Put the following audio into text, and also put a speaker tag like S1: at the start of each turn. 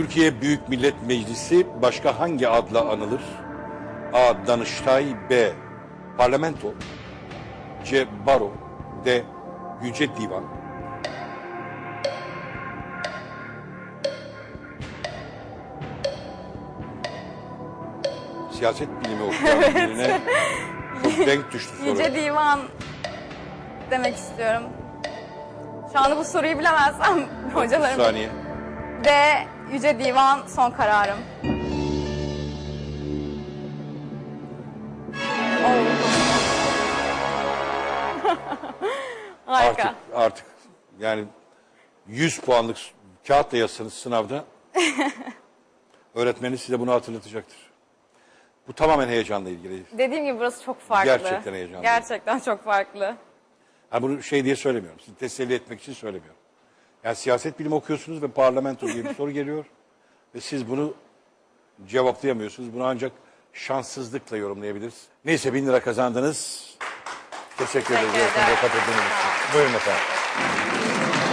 S1: Türkiye Büyük Millet Meclisi başka hangi adla anılır? A. Danıştay B. Parlamento C. Baro D. Yüce Divan Siyaset bilimi okuyan birine çok denk düştü soru.
S2: Yüce Divan demek istiyorum. Şu anda bu soruyu bilemezsem
S1: Bir
S2: hocalarım.
S1: saniye.
S2: D. Yüce Divan son kararım. Harika.
S1: Artık artık yani 100 puanlık kağıtla yazsanız sınavda öğretmeniniz size bunu hatırlatacaktır. Bu tamamen heyecanla ilgili.
S2: Dediğim gibi burası çok farklı.
S1: Gerçekten heyecanlı.
S2: Gerçekten çok farklı.
S1: Ha bunu şey diye söylemiyorum. Sizi teselli etmek için söylemiyorum. Yani siyaset bilimi okuyorsunuz ve parlamento diye bir soru geliyor. Ve siz bunu cevaplayamıyorsunuz. Bunu ancak şanssızlıkla yorumlayabiliriz. Neyse bin lira kazandınız. Teşekkür ederiz.
S2: Teşekkür ederim.
S1: Buyurun efendim.